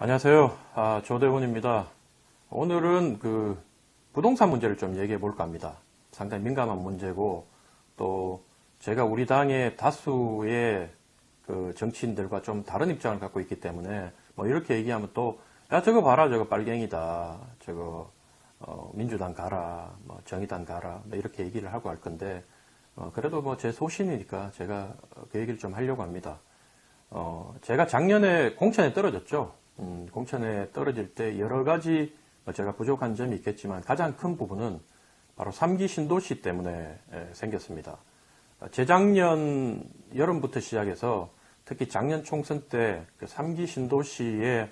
안녕하세요. 아, 조대훈입니다. 오늘은 그 부동산 문제를 좀 얘기해 볼까 합니다. 상당히 민감한 문제고 또 제가 우리 당의 다수의 그 정치인들과 좀 다른 입장을 갖고 있기 때문에 뭐 이렇게 얘기하면 또 야 저거 봐라 저거 빨갱이다 저거 어, 민주당 가라 뭐 정의당 가라 뭐 이렇게 얘기를 하고 할 건데 어, 그래도 뭐 제 소신이니까 제가 그 얘기를 좀 하려고 합니다. 어, 제가 작년에 공천에 떨어졌죠. 음, 공천에 떨어질 때 여러 가지 뭐 제가 부족한 점이 있겠지만 가장 큰 부분은 바로 3기 신도시 때문에 에, 생겼습니다. 어, 재작년 여름부터 시작해서 특히 작년 총선 때 그 3기 신도시에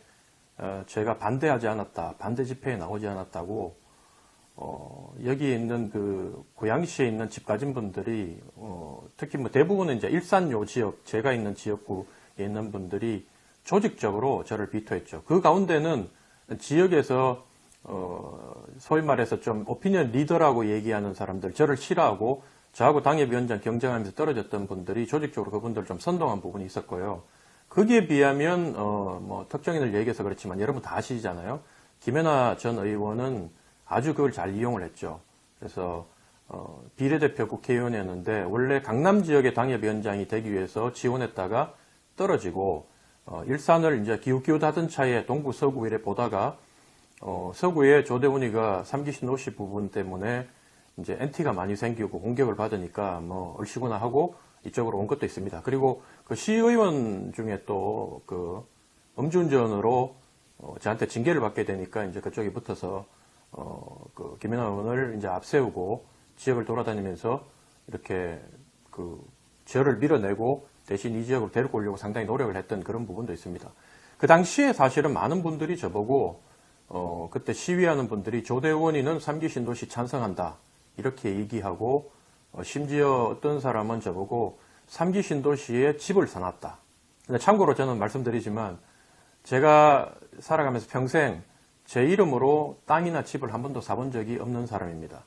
어, 제가 반대하지 않았다, 반대 집회에 나오지 않았다고 어, 여기 있는 그 고양시에 있는 집 가진 분들이 어, 특히 뭐 대부분은 이제 일산 요 지역 제가 있는 지역구에 있는 분들이 조직적으로 저를 비토했죠. 그 가운데는 지역에서 어, 소위 말해서 좀 오피니언 리더라고 얘기하는 사람들 저를 싫어하고 저하고 당협위원장 경쟁하면서 떨어졌던 분들이 조직적으로 그분들 좀 선동한 부분이 있었고요. 거기에 비하면 어, 뭐 특정인을 얘기해서 그렇지만 여러분 다 아시잖아요. 김연아 전 의원은 아주 그걸 잘 이용을 했죠. 그래서 어, 비례대표 국회의원이었는데 원래 강남 지역의 당협위원장이 되기 위해서 지원했다가 떨어지고 어, 일산을 이제 기웃기웃 하던 차에 동구 서구 이래 보다가 어, 서구에 조대훈이가 삼기 신도시 부분 때문에 이제 NT가 많이 생기고 공격을 받으니까 뭐 얼씨구나 하고 이쪽으로 온 것도 있습니다. 그리고 그 시의원 중에 또 그 음주운전으로 어, 저한테 징계를 받게 되니까 이제 그쪽에 붙어서 어, 그 김연아 의원을 이제 앞세우고 지역을 돌아다니면서 이렇게 그 저를 밀어내고 대신 이 지역으로 데리고 오려고 상당히 노력을 했던 그런 부분도 있습니다. 그 당시에 사실은 많은 분들이 저보고 어, 그때 시위하는 분들이 조대원이는 삼기 신도시 찬성한다 이렇게 얘기하고 어, 심지어 어떤 사람은 저보고 삼기 신도시에 집을 사놨다. 근데 참고로 저는 말씀드리지만 제가 살아가면서 평생 제 이름으로 땅이나 집을 한 번도 사본 적이 없는 사람입니다.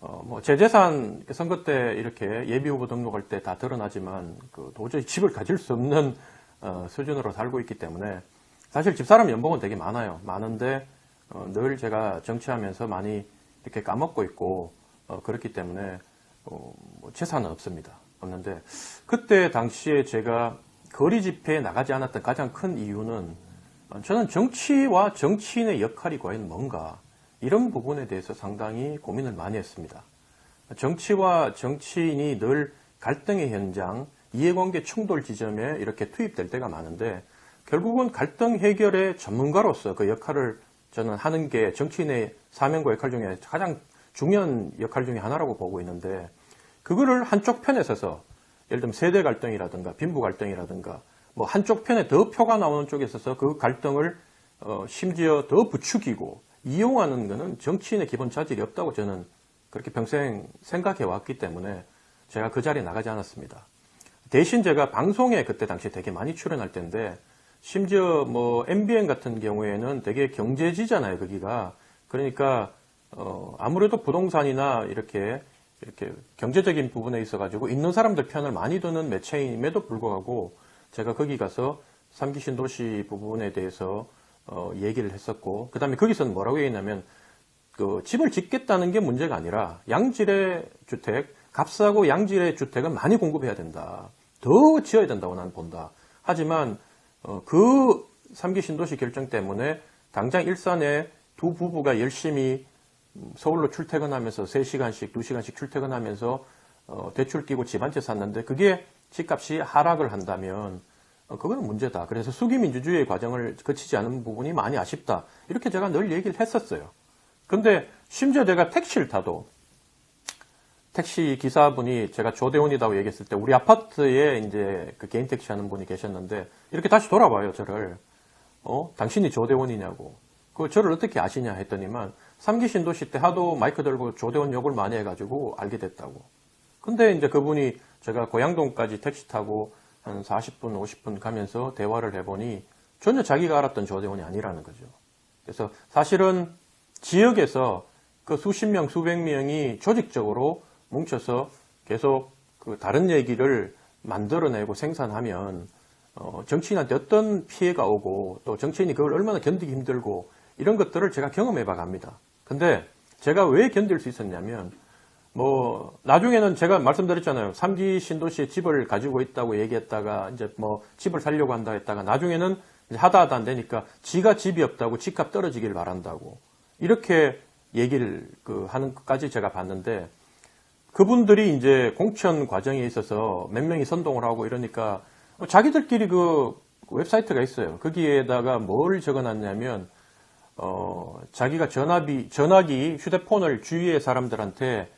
어, 뭐, 제 재산 선거 때 이렇게 예비 후보 등록할 때 다 드러나지만, 그 도저히 집을 가질 수 없는, 어, 수준으로 살고 있기 때문에, 사실 집사람 연봉은 되게 많아요. 많은데, 어, 늘 제가 정치하면서 많이 이렇게 까먹고 있고, 어, 그렇기 때문에, 어, 뭐 재산은 없습니다. 없는데, 그때 당시에 제가 거리 집회에 나가지 않았던 가장 큰 이유는, 어, 저는 정치와 정치인의 역할이 과연 뭔가, 이런 부분에 대해서 상당히 고민을 많이 했습니다. 정치와 정치인이 늘 갈등의 현장, 이해관계 충돌 지점에 이렇게 투입될 때가 많은데 결국은 갈등 해결의 전문가로서 그 역할을 저는 하는 게 정치인의 사명과 역할 중에 가장 중요한 역할 중에 하나라고 보고 있는데 그거를 한쪽 편에 서서 예를 들면 세대 갈등이라든가 빈부 갈등이라든가 뭐 한쪽 편에 더 표가 나오는 쪽에 있어서 그 갈등을 어, 심지어 더 부추기고 이용하는 것은 정치인의 기본 자질이 없다고 저는 그렇게 평생 생각해 왔기 때문에 제가 그 자리에 나가지 않았습니다. 대신 제가 방송에 그때 당시 되게 많이 출연할 텐데 심지어 뭐 MBN 같은 경우에는 되게 경제지잖아요, 거기가. 그러니까 어, 아무래도 부동산이나 이렇게 이렇게 경제적인 부분에 있어 가지고 있는 사람들 편을 많이 드는 매체임에도 불구하고 제가 거기 가서 삼기 신도시 부분에 대해서 어, 얘기를 했었고, 그 다음에 거기서는 뭐라고 얘기했냐면, 그 집을 짓겠다는 게 문제가 아니라 양질의 주택, 값싸고 양질의 주택은 많이 공급해야 된다. 더 지어야 된다고 나는 본다. 하지만 어, 그 3기 신도시 결정 때문에 당장 일산에 두 부부가 열심히 서울로 출퇴근하면서 3시간씩, 2시간씩 출퇴근하면서 어, 대출 끼고 집 한 채 샀는데 그게 집값이 하락을 한다면 어, 그거는 문제다. 그래서 수기민주주의의 과정을 거치지 않은 부분이 많이 아쉽다. 이렇게 제가 늘 얘기를 했었어요. 근데 심지어 제가 택시를 타도 택시 기사분이 제가 조대원이라고 얘기했을 때 우리 아파트에 이제 그 개인 택시 하는 분이 계셨는데 이렇게 다시 돌아봐요, 저를. 어? 당신이 조대원이냐고. 그 저를 어떻게 아시냐 했더니만 삼기 신도시 때 하도 마이크 들고 조대원 욕을 많이 해가지고 알게 됐다고. 근데 이제 그분이 제가 고양동까지 택시 타고 한 40분, 50분 가면서 대화를 해보니 전혀 자기가 알았던 조대원이 아니라는 거죠. 그래서 사실은 지역에서 그 수십 명, 수백 명이 조직적으로 뭉쳐서 계속 그 다른 얘기를 만들어내고 생산하면 어, 정치인한테 어떤 피해가 오고 또 정치인이 그걸 얼마나 견디기 힘들고 이런 것들을 제가 경험해 봐 갑니다. 근데 제가 왜 견딜 수 있었냐면 뭐 나중에는 제가 말씀드렸잖아요. 삼기 신도시에 집을 가지고 있다고 얘기했다가 이제 뭐 집을 살려고 한다 했다가 나중에는 하다 하다 안 되니까 지가 집이 없다고 집값 떨어지길 바란다고 이렇게 얘기를 그 하는 것까지 제가 봤는데 그분들이 이제 공천 과정에 있어서 몇 명이 선동을 하고 이러니까 자기들끼리 그 웹사이트가 있어요. 거기에다가 뭘 적어놨냐면 어, 자기가 전화비, 전화기, 휴대폰을 주위의 사람들한테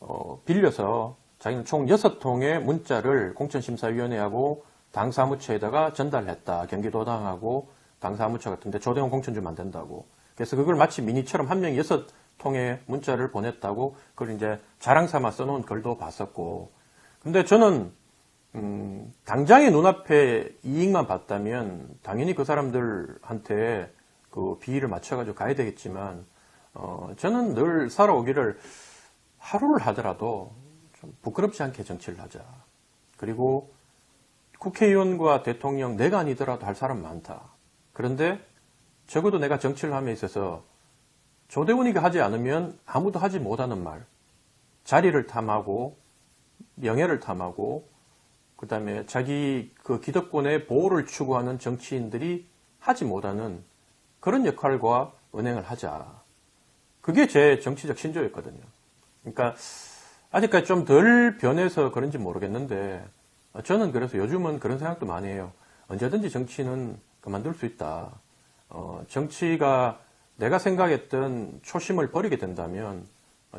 어, 빌려서 자기는 총 6통의 문자를 공천심사위원회하고 당 사무처에다가 전달했다. 경기도당하고 당 사무처 같은데 조대원 공천 주면 안 된다고. 그래서 그걸 마치 미니처럼 한 명이 6통의 문자를 보냈다고 그걸 이제 자랑 삼아 써놓은 글도 봤었고. 근데 저는 음, 당장의 눈앞에 이익만 봤다면 당연히 그 사람들한테 그 비위를 맞춰가지고 가야 되겠지만 어, 저는 늘 살아오기를 하루를 하더라도 좀 부끄럽지 않게 정치를 하자. 그리고 국회의원과 대통령 내가 아니더라도 할 사람 많다. 그런데 적어도 내가 정치를 함에 있어서 조대훈이가 하지 않으면 아무도 하지 못하는 말. 자리를 탐하고 명예를 탐하고 그 다음에 자기 그 기득권의 보호를 추구하는 정치인들이 하지 못하는 그런 역할과 은행을 하자. 그게 제 정치적 신조였거든요. 그러니까 아직까지 좀 덜 변해서 그런지 모르겠는데 저는 그래서 요즘은 그런 생각도 많이 해요. 언제든지 정치는 그만둘 수 있다. 어, 정치가 내가 생각했던 초심을 버리게 된다면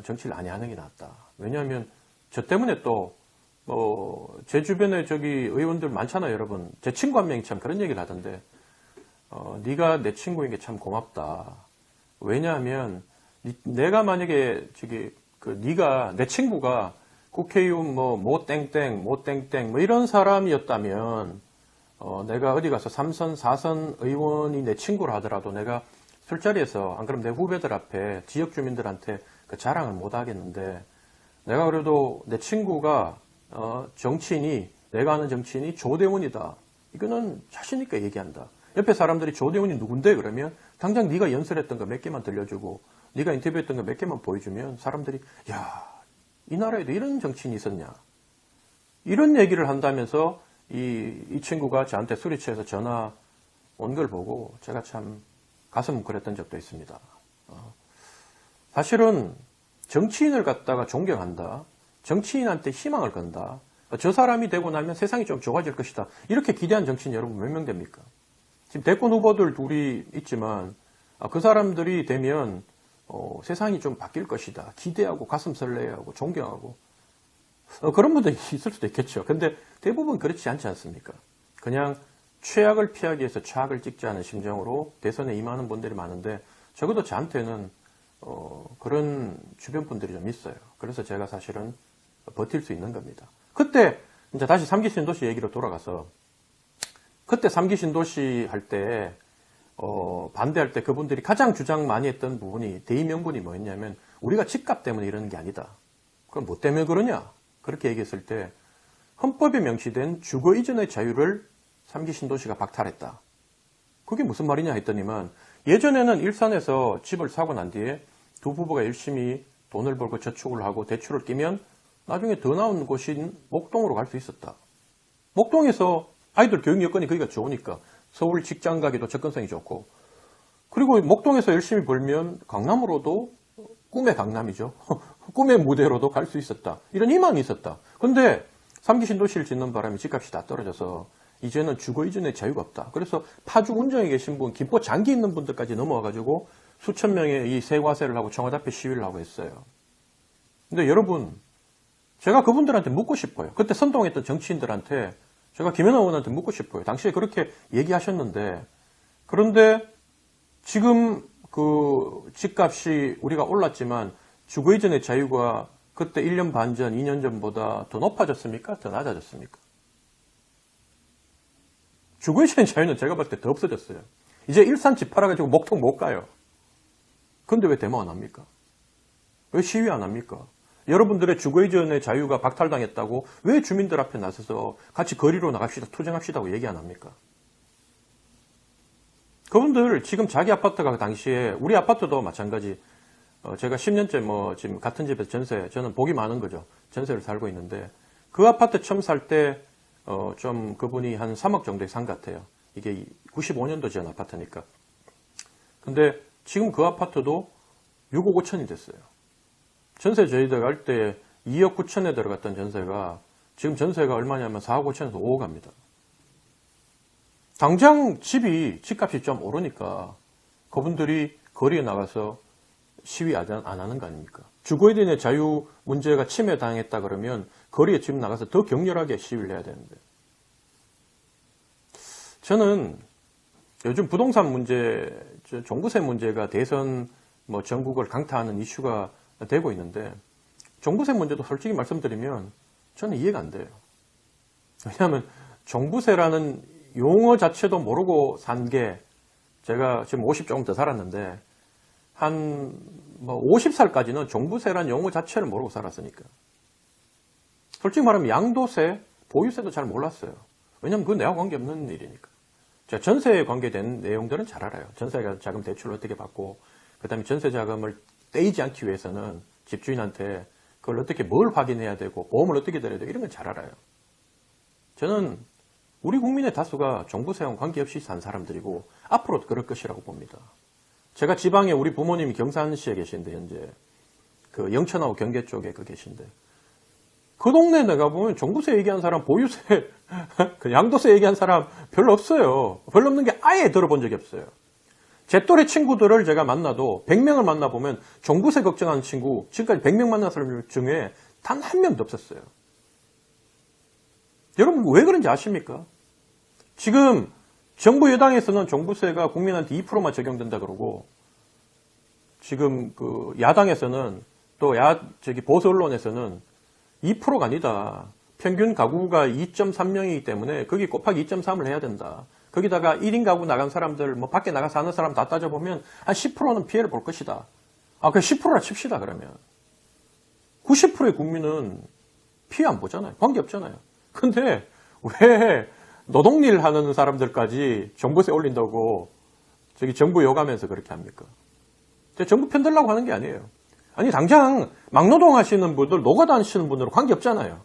정치를 아니 하는 게 낫다. 왜냐하면 저 때문에 또 뭐, 제 주변에 저기 의원들 많잖아요, 여러분. 제 친구 한 명이 참 그런 얘기를 하던데, 어, 네가 내 친구인 게 참 고맙다. 왜냐하면, 니- 내가 만약에 저기, 그, 네가, 내 친구가 국회의원 뭐, 모 땡땡, 모 땡땡, 뭐 이런 사람이었다면, 어, 내가 어디 가서 3선, 4선 의원이 내 친구라 하더라도 내가 술자리에서, 안 그러면 내 후배들 앞에 지역 주민들한테 그 자랑을 못 하겠는데, 내가 그래도 내 친구가 어, 정치인이 내가 아는 정치인이 조대원이다. 이거는 자신 있게 얘기한다. 옆에 사람들이 조대원이 누군데 그러면 당장 네가 연설했던 거 몇 개만 들려주고 네가 인터뷰했던 거 몇 개만 보여주면 사람들이 야, 이 나라에도 이런 정치인이 있었냐. 이런 얘기를 한다면서 이, 이 친구가 저한테 술이 취해서 전화 온 걸 보고 제가 참 가슴 뭉클했던 적도 있습니다. 어, 사실은 정치인을 갖다가 존경한다. 정치인한테 희망을 건다. 저 사람이 되고 나면 세상이 좀 좋아질 것이다. 이렇게 기대한 정치인 여러분 몇 명 됩니까? 지금 대권 후보들 둘이 있지만 아, 그 사람들이 되면 어, 세상이 좀 바뀔 것이다. 기대하고 가슴 설레하고 존경하고 어, 그런 분들이 있을 수도 있겠죠. 근데 대부분 그렇지 않지 않습니까? 그냥 최악을 피하기 위해서 최악을 찍지 않은 심정으로 대선에 임하는 분들이 많은데 적어도 저한테는 어, 그런 주변 분들이 좀 있어요. 그래서 제가 사실은 버틸 수 있는 겁니다. 그때 이제 다시 삼기 신도시 얘기로 돌아가서 그때 삼기 신도시 할 때 어, 반대할 때 그분들이 가장 주장 많이 했던 부분이 대의 명분이 뭐였냐면 우리가 집값 때문에 이러는 게 아니다. 그럼 뭐 때문에 그러냐? 그렇게 얘기했을 때 헌법에 명시된 주거 이전의 자유를 삼기 신도시가 박탈했다. 그게 무슨 말이냐 했더니만 예전에는 일산에서 집을 사고 난 뒤에 두 부부가 열심히 돈을 벌고 저축을 하고 대출을 끼면 나중에 더 나은 곳인 목동으로 갈 수 있었다. 목동에서 아이들 교육 여건이 거기가 좋으니까 서울 직장 가기도 접근성이 좋고 그리고 목동에서 열심히 벌면 강남으로도 꿈의 강남이죠. 꿈의 무대로도 갈 수 있었다. 이런 희망이 있었다. 근데 삼기 신도시를 짓는 바람에 집값이 다 떨어져서 이제는 주거 이전의 자유가 없다. 그래서 파주 운정에 계신 분, 김포 장기 있는 분들까지 넘어와가지고 수천 명의 이 세과세를 하고 청와대 앞에 시위를 하고 했어요. 근데 여러분, 제가 그분들한테 묻고 싶어요. 그때 선동했던 정치인들한테 제가 김연아 의원한테 묻고 싶어요. 당시에 그렇게 얘기하셨는데 그런데 지금 그 집값이 우리가 올랐지만 주거 이전의 자유가 그때 1년 반 전, 2년 전보다 더 높아졌습니까? 더 낮아졌습니까? 주거 이전의 자유는 제가 봤을 때 더 없어졌어요. 이제 일산 집 팔아가지고 목통 못 가요. 근데 왜 대모 안 합니까? 왜 시위 안 합니까? 여러분들의 주거이전의 자유가 박탈당했다고 왜 주민들 앞에 나서서 같이 거리로 나갑시다, 투쟁합시다고 얘기 안 합니까? 그분들 지금 자기 아파트가 당시에 우리 아파트도 마찬가지 어, 제가 10년째 뭐 지금 같은 집에서 전세 저는 복이 많은 거죠. 전세를 살고 있는데 그 아파트 처음 살때 어, 좀 그분이 한 3억 정도에 산 것 같아요. 이게 95년도 지은 아파트니까. 근데 지금 그 아파트도 6억 5천이 됐어요. 전세 저희들 갈 때 2억 9천에 들어갔던 전세가 지금 전세가 얼마냐면 4억 5천에서 5억 갑니다. 당장 집이 집값이 좀 오르니까 그분들이 거리에 나가서 시위 안안 하는 거 아닙니까? 주거에 대한 자유 문제가 침해당했다 그러면 거리에 집 나가서 더 격렬하게 시위를 해야 되는데 저는 요즘 부동산 문제, 저 종부세 문제가 대선 뭐 전국을 강타하는 이슈가 되고 있는데 종부세 문제도 솔직히 말씀드리면 저는 이해가 안 돼요. 왜냐하면 종부세라는 용어 자체도 모르고 산 게 제가 지금 50 조금 더 살았는데 한 뭐 50살까지는 종부세라는 용어 자체를 모르고 살았으니까. 솔직히 말하면 양도세, 보유세도 잘 몰랐어요. 왜냐면 그건 내가 관계없는 일이니까. 제가 전세에 관계된 내용들은 잘 알아요. 전세 자금 대출을 어떻게 받고, 그 다음에 전세 자금을 떼이지 않기 위해서는 집주인한테 그걸 어떻게 뭘 확인해야 되고, 보험을 어떻게 들어야 되고, 이런 건잘 알아요. 저는 우리 국민의 다수가 종부세와 관계없이 산 사람들이고, 앞으로도 그럴 것이라고 봅니다. 제가 지방에 우리 부모님이 경산시에 계신데, 현재. 그 영천하고 경계 쪽에 그 계신데. 그 동네 내가 보면 종부세 얘기한 사람, 보유세, 그 양도세 얘기한 사람 별로 없어요. 별로 없는 게 아예 들어본 적이 없어요. 제 또래 친구들을 제가 만나도 100명을 만나보면 종부세 걱정하는 친구, 지금까지 100명 만난 사람 중에 단 한 명도 없었어요. 여러분 왜 그런지 아십니까? 지금 정부 여당에서는 종부세가 국민한테 2%만 적용된다 그러고 지금 그 야당에서는 또 야 저기 보수 언론에서는 2%가 아니다. 평균 가구가 2.3명이기 때문에 거기 곱하기 2.3을 해야 된다. 거기다가 1인 가구 나간 사람들, 뭐 밖에 나가 사는 사람 다 따져보면 한 10%는 피해를 볼 것이다. 아, 그 10%라 칩시다, 그러면. 90%의 국민은 피해 안 보잖아요. 관계 없잖아요. 근데 왜 노동일 하는 사람들까지 정부세 올린다고 저기 정부 요가면서 그렇게 합니까? 정부 편들라고 하는 게 아니에요. 아니 당장 막노동 하시는 분들, 노가다 하시는 분들은 관계 없잖아요.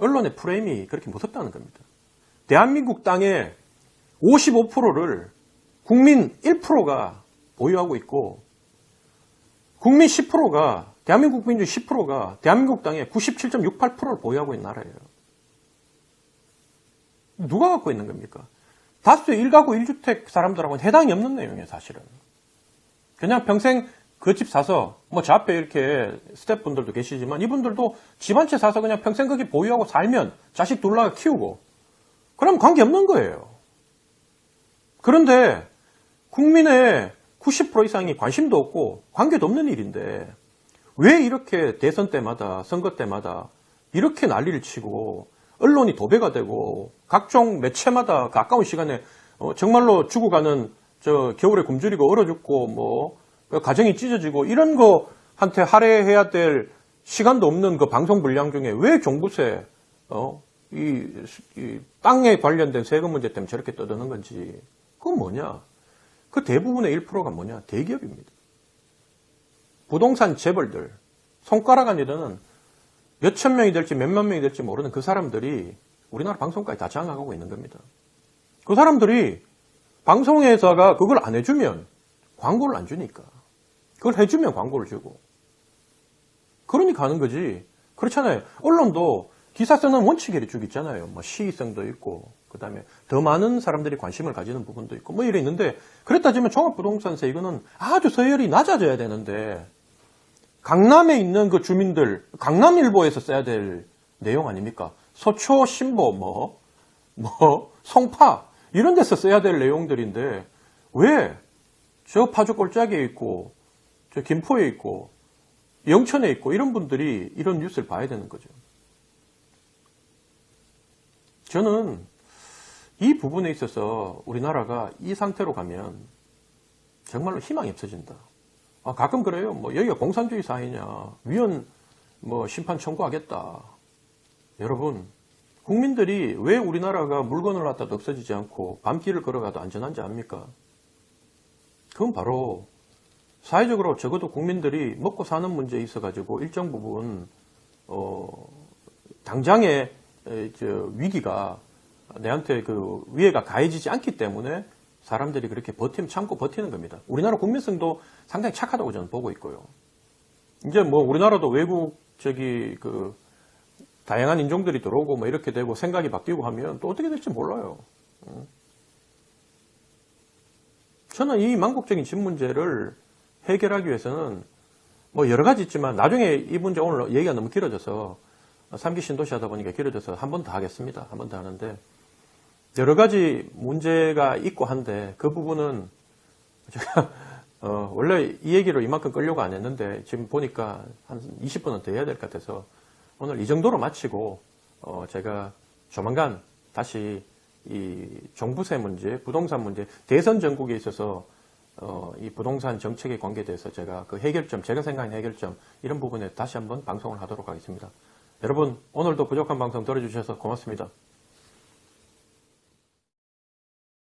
언론의 프레임이 그렇게 무섭다는 겁니다. 대한민국 땅의 55%를 국민 1%가 보유하고 있고 국민 10%가 대한민국 국민 중 10%가 대한민국 땅의 97.68%를 보유하고 있는 나라예요. 누가 갖고 있는 겁니까? 다수의 1가구 1주택 사람들하고는 해당이 없는 내용이에요, 사실은. 그냥 평생 그 집 사서, 뭐, 저 앞에 이렇게 스태프분들도 계시지만, 이분들도 집 한 채 사서 그냥 평생 거기 보유하고 살면, 자식 둘러가 키우고, 그럼 관계 없는 거예요. 그런데, 국민의 90% 이상이 관심도 없고, 관계도 없는 일인데, 왜 이렇게 대선 때마다, 선거 때마다, 이렇게 난리를 치고, 언론이 도배가 되고, 각종 매체마다 가까운 시간에, 어, 정말로 죽어가는, 저, 겨울에 굶주리고 얼어 죽고, 뭐, 그 가정이 찢어지고 이런 거한테 할애해야 될 시간도 없는 그 방송 분량 중에 왜 종부세 어? 이, 이 땅에 관련된 세금 문제 때문에 저렇게 떠드는 건지 그건 뭐냐? 그 대부분의 1%가 뭐냐? 대기업입니다. 부동산 재벌들 손가락 안에는 몇천 명이 될지 몇만 명이 될지 모르는 그 사람들이 우리나라 방송까지 다 장악하고 있는 겁니다. 그 사람들이 방송회사가 그걸 안 해주면 광고를 안 주니까. 그걸 해주면 광고를 주고. 그러니까 하는 거지. 그렇잖아요. 언론도 기사 쓰는 원칙이 쭉 있잖아요. 뭐 시의성도 있고, 그 다음에 더 많은 사람들이 관심을 가지는 부분도 있고, 뭐 이래 있는데, 그랬다 지면 종합부동산세 이거는 아주 서열이 낮아져야 되는데, 강남에 있는 그 주민들, 강남일보에서 써야 될 내용 아닙니까? 서초, 신보, 뭐, 뭐, 송파, 이런 데서 써야 될 내용들인데, 왜, 저 파주 골짜기에 있고, 저 김포에 있고 영천에 있고 이런 분들이 이런 뉴스를 봐야 되는 거죠. 저는 이 부분에 있어서 우리나라가 이 상태로 가면 정말로 희망이 없어진다. 아, 가끔 그래요. 뭐 여기가 공산주의 사회냐. 위헌 뭐 심판 청구하겠다. 여러분, 국민들이 왜 우리나라가 물건을 갖다도 없어지지 않고 밤길을 걸어가도 안전한지 압니까? 그건 바로 사회적으로 적어도 국민들이 먹고 사는 문제에 있어 가지고 일정 부분 어, 당장의 에, 저 위기가 내한테 그 위해가 가해지지 않기 때문에 사람들이 그렇게 버팀 참고 버티는 겁니다. 우리나라 국민성도 상당히 착하다고 저는 보고 있고요. 이제 뭐 우리나라도 외국 저기 그 다양한 인종들이 들어오고 뭐 이렇게 되고 생각이 바뀌고 하면 또 어떻게 될지 몰라요. 음. 저는 이 만국적인 집 문제를 해결하기 위해서는 뭐 여러 가지 있지만 나중에 이 문제 오늘 얘기가 너무 길어져서 삼기 신도시 하다 보니까 길어져서 한 번 더 하겠습니다. 한 번 더 하는데 여러 가지 문제가 있고 한데 그 부분은 제가 어, 원래 이 얘기를 이만큼 끌려고 안 했는데 지금 보니까 한 20분은 더 해야 될 것 같아서 오늘 이 정도로 마치고 어, 제가 조만간 다시 이 종부세 문제, 부동산 문제, 대선 전국에 있어서 어, 이 부동산 정책에 관계돼서 제가 그 해결점, 제가 생각하는 해결점 이런 부분에 다시 한번 방송을 하도록 하겠습니다. 여러분 오늘도 부족한 방송 들어주셔서 고맙습니다.